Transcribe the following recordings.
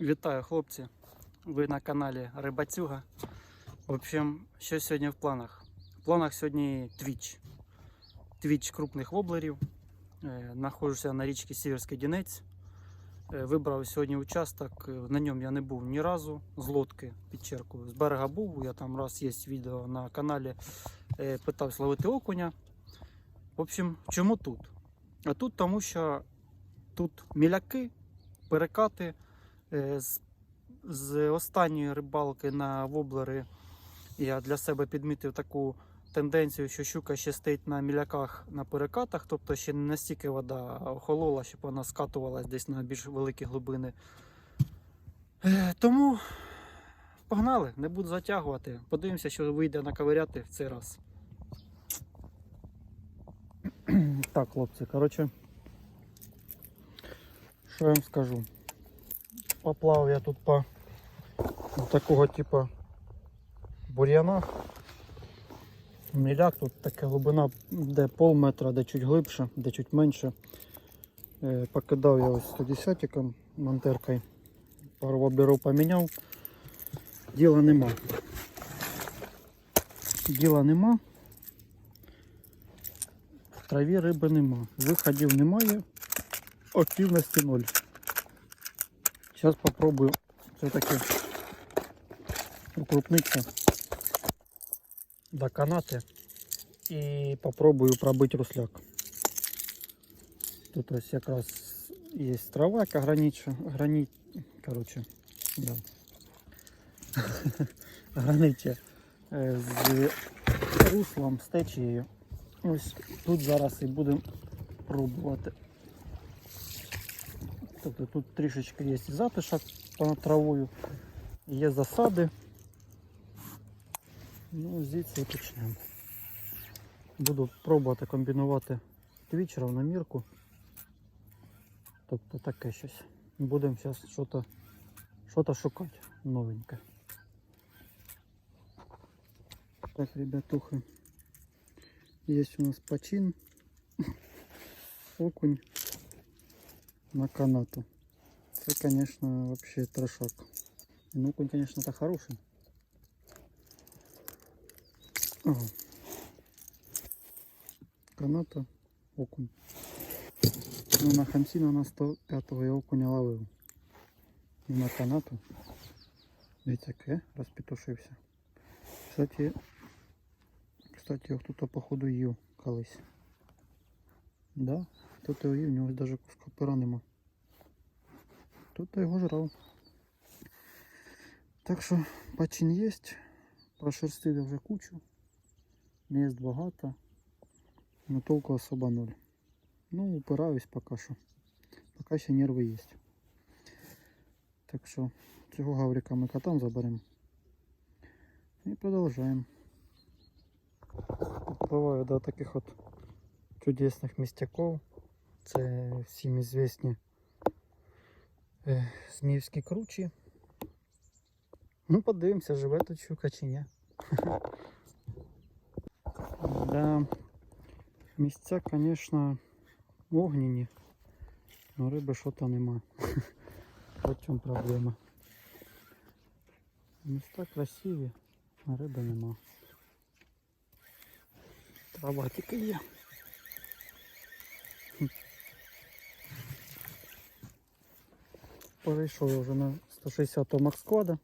Вітаю, хлопці! Ви на каналі Рибацюга. В общем, що сьогодні в планах? В планах сьогодні твіч. Твіч крупних воблерів. Е, Знаходжуся на річці Сіверський Дінець. Е, Вибрав сьогодні участок. е, На ньому я не був ні разу. З лодки підчеркую. З берега був. Я там раз є відео на каналі. Питався ловити окуня. В общем, чому тут? А тут тому, що тут міляки, перекати. Е, З, з останньої рибалки на воблери я для себе підмітив таку тенденцію, що щука ще стоїть на міляках на перекатах, тобто ще не настільки вода охолола, щоб вона скатувалась десь на більш великі глибини. Е, Тому погнали, не буду затягувати. Подивимося, що вийде наковиряти в цей раз. Так, хлопці, коротше, що я вам скажу? Поплав я тут по такого типу бур'яна. Міляк тут така глибина, де пол метра, де чуть глибше, де чуть менше. Е, Покидав я ось 110 монтеркою. Пару воблерів поміняв. Діла нема. Діла нема. В траві риби нема. Виходів немає. Активності ноль. Сейчас попробую все-таки укрупниться до канаты и попробую пробыть русляк. Тут ось якраз есть трава, яка гранича, грані... короче, да. граниче е, з руслом, з течією. Ось тут зараз і будемо пробувати. Тобто тут трішечки є і затишок понад травою, є засади. Ну, звідси і почнемо. Буду пробувати комбінувати твіч, равномірку. Тобто таке щось. Будемо зараз щось що шукати новеньке. Так, ребятухи. Є у нас почин. Окунь на канату. Это, конечно, вообще трешак. Ну, окунь, конечно, это хороший. Ага. Каната, окунь. Ну, на хамсіна на 105-го я окуня ловив. І на канату. Дивіться, яке розпітушився. Кстати, кстати, його хто-то походу їв колись. Да, хто-то його їв, у нього навіть куска пера нема. Хто-то його жрав. Так що почин є. Прошерстив я вже кучу. Місць багато. Но толку особо ноль. Ну, упираюсь поки що. Поки ще нерви є. Так що цього гаврика ми котам заберемо. І продовжуємо. Підпливаю до таких от чудесних містяків. Це всім звісні е, Зміївські кручі. Ну, подивимося, живе тут щука чи ні. Да, місця, звісно, огняні, але риби що-то нема. В чому проблема. Міста красиві, а риби нема. Трава тільки є. Перейшов вже на 160 Макс Склада.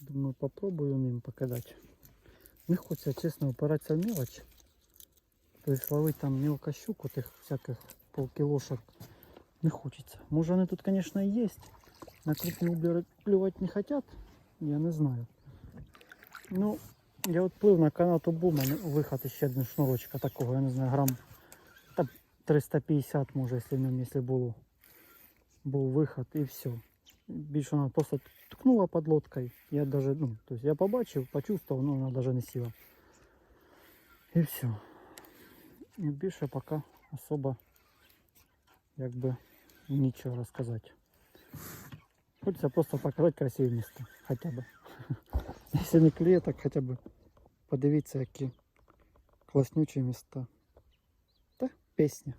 Думаю, попробую ним покидати. Не хочеться, чесно, опиратися в мелочь. Тобто ловити там мелко щуку, тих всяких полкілошок не хочеться. Може вони тут, звісно, і є. На крупні ублери плювати не хочуть, я не знаю. Ну, я от плив на канату був, у мене виход ще один шнурочка такого, я не знаю, грам та 350 може, якщо в ньому було. Був виход і все. Більше вона просто ткнула під лодкою. Я даже, ну, то есть я побачив, почувствував, ну вона навіть не сіла. І все. І більше поки особо якби нічого розказати. Хочеться просто показати красиві міста. Хоча б. Якщо не клеє, так хоча б подивіться, які класнючі міста. Та пісня.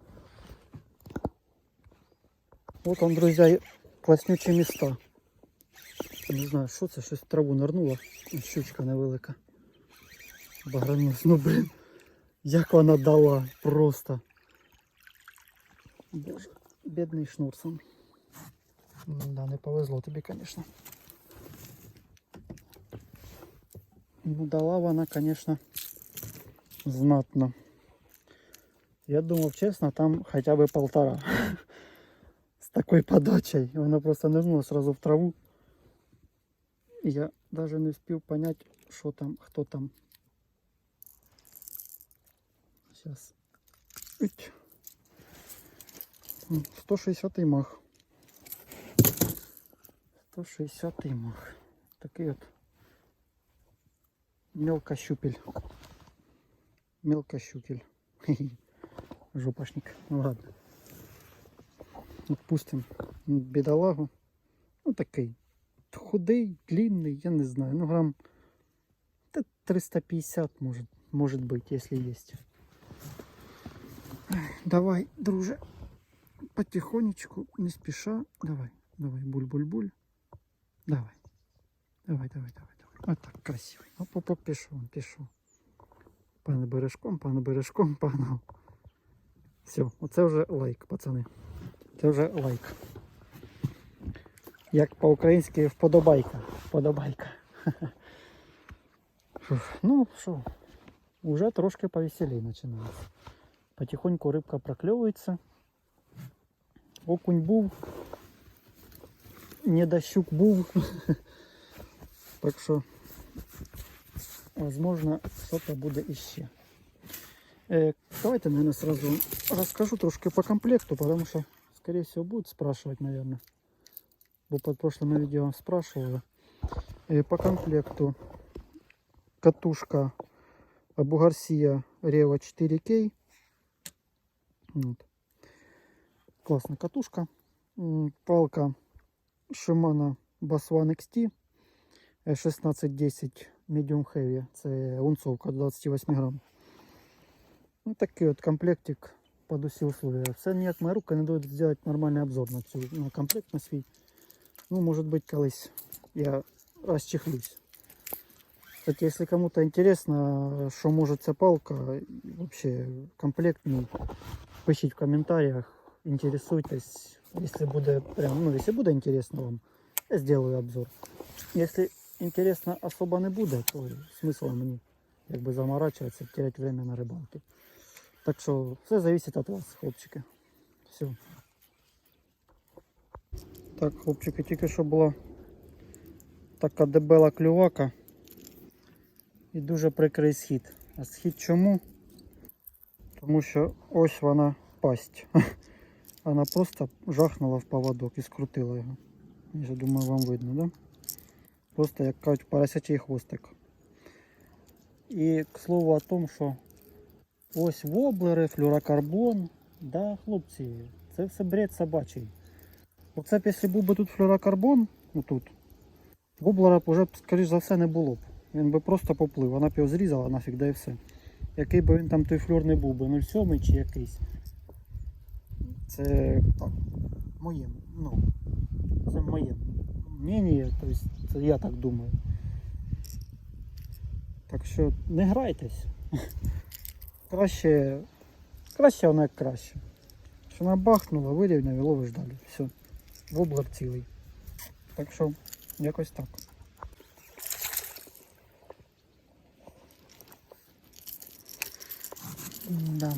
Вот он, друзья, класнючі міста. Не знаю, що це, щось в траву нирнуло. Щучка невелика. Багранус, ну блін. Як вона дала просто. Боже, бідний шнурсон. Да, не повезло тобі, звісно. Ну, дала вона, звісно, знатно. Я думав, чесно, там хоча б полтора. Такой подачей. Вона просто нырнула сразу в траву. І я даже не успів понять, що там, хто там. Сейчас. 160 мах. 160 мах. Такий от мелкощупель. Мелкощукель. Хе-хе. Жопашник. Ну ладно. Отпустим бедолагу. Ну такий. Худий, длинний, я не знаю. Ну грамм та 350 может, может быть, если есть. Давай, друже, потихонечку, не спеша. Давай, давай, буль-буль-буль. Давай. Давай, давай, давай, давай. Вот так, красивый. Оп, оп, оп, пішов, пішов. Пане бережком, пане бережком, погнав. Все, оце вже лайк, пацани Це вже лайк. Як по-українськи вподобайка. Вподобайка. Фух, Ну що, уже трошки повеселее починається. Потихоньку рибка прокльовується. Окунь був. Недощук був. Так що, возможно, що-то буде іще. Э, давайте, наверное, сразу расскажу трошки по комплекту, потому что, скорее всего, будут спрашивать, наверное. Бо под прошлым видео спрашивали. Э, по комплекту катушка Абу Гарсия Рева 4К. Вот. Классная катушка. Палка Shimano Bass One XT э, 1610 Medium Heavy. Це унцовка 28 грам. Ну, такий от комплектик під усі условия. Все ніяк моя рука не дають зробити нормальний обзор на цю на комплект на свій. Ну, може бути, колись я розчехлюсь. Кстати, если кому-то интересно, что может ця палка, и вообще комплект мій, пишіть в комментариях, интересуйтесь. Если буде прям, ну, если буде интересно вам, я сделаю обзор. Если интересно особо не буде, то смысл мені якби заморачиваться, терять время на рибалки. Так що все зависит от вас, хлопчики. Все. Так, хлопчики, тільки що була така дебела клювака і дуже прикрий схід. А схід чому? Тому що ось вона пасть. Вона просто жахнула в поводок і скрутила його. Я думаю, вам видно, да? Просто як кажуть, поросячий хвостик. І к слову о том, що ось воблери, флюрокарбон. Да, хлопці, це все бред собачий. Оце якщо був би тут флюрокарбон, отут, воблера б уже, скоріш за все, не було б. Він би просто поплив, вона б його зрізала нафіг, да і все. Який би він там той флюр не був би, 07 чи якийсь. Це так, моє, ну, це моє мнення, тобто це я так думаю. Так що не грайтесь. Краще, краще воно як краще. Що вона бахнула, вирівняв і ловиш далі. Все. Воблер цілий. Так що, якось так. Да.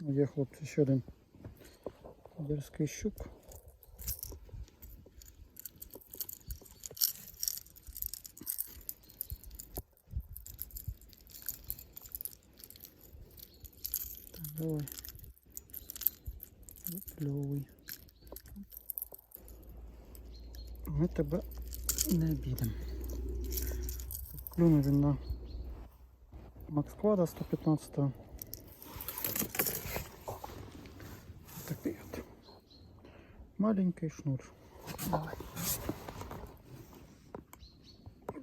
Є хлопці ще один дерзкий щук. Давай. Кльовий. Ми тебе не обідемо. Клюнув він на Макс Квада 115. Такий от. Маленький шнур.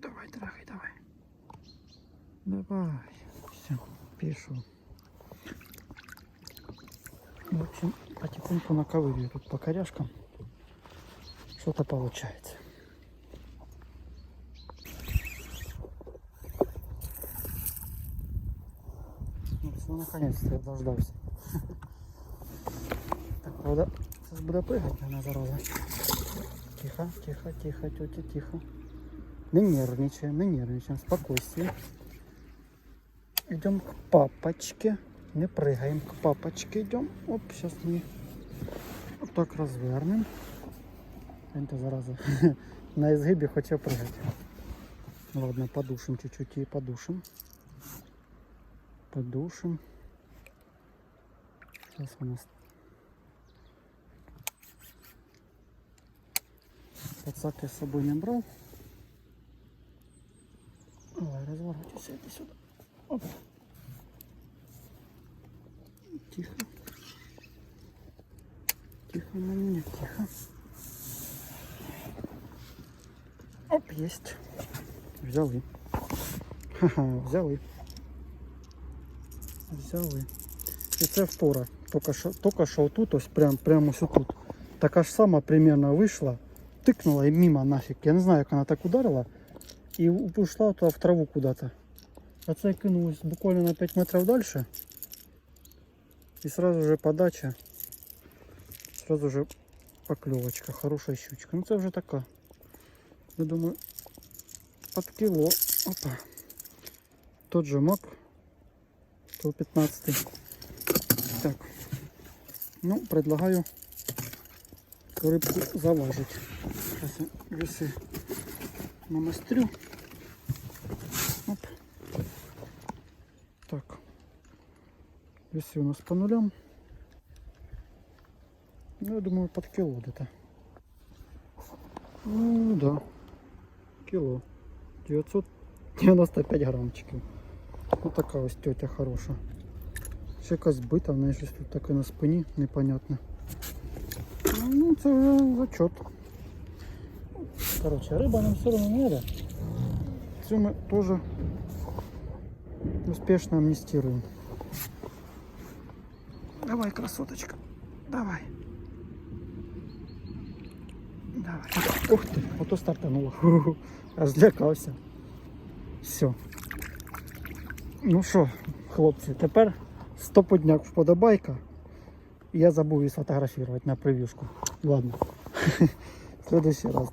Давай, дорогой, давай. Давай. Что наковыриваю тут по коряшкам. Что-то получается. Ну, все, наконец-то я дождался. Так, правда, сейчас буду прыгать, наверное, зараза. Тихо, тихо, тихо, тетя, тихо. Не нервничаем, не нервничаем, спокойствие. Идем к папочке. Не прыгаем, к папочке идем. Оп, сейчас мы вот так развернем. Это зараза. На изгибе хочу прыгать. Ладно, подушим чуть-чуть и подушим. Подушим. Сейчас у нас Пацак я с собой не брал. Давай, разворачивайся, иди сюда. Оп. Тихо Тихо на меня, тихо. Оп, есть. Взяли. Ха-ха, взяли. Взяли. І це втора. Тільки що, тільки що тут, ось прям, прямо ось тут. Така ж сама примерно вийшла, тикнула і мимо нафіг. Я не знаю, як вона так ударила. І ушла туди в траву куди-то. А це кинулось буквально на 5 метрів далі. І сразу же подача. Сразу же поклевочка, хорошая щучка. Ну це вже така. Я думаю, под кило. Опа. Тот же мак. 115. Так. Ну, предлагаю рыбку заважить. Сейчас я весы намастрю. Оп. Так. Весы у нас по нулям. Ну, я думаю, под кило где-то. Ну, да. Кило. 995 грамчиків. Ну така ось тетя хороша. Ще якась бита, в неї щось тут таке на спині, непонятне. Ну, це вже зачет. Короче, риба нам все одно не треба. Цю ми теж успішно амністируємо. Давай, красоточка. Давай. Давай. Ух ти, ото стартануло. Аж злякався. Все. Ну що, хлопці, тепер стоподняк вподобайка. Я забув її сфотографувати на прев'юшку. Ладно. Следующий раз.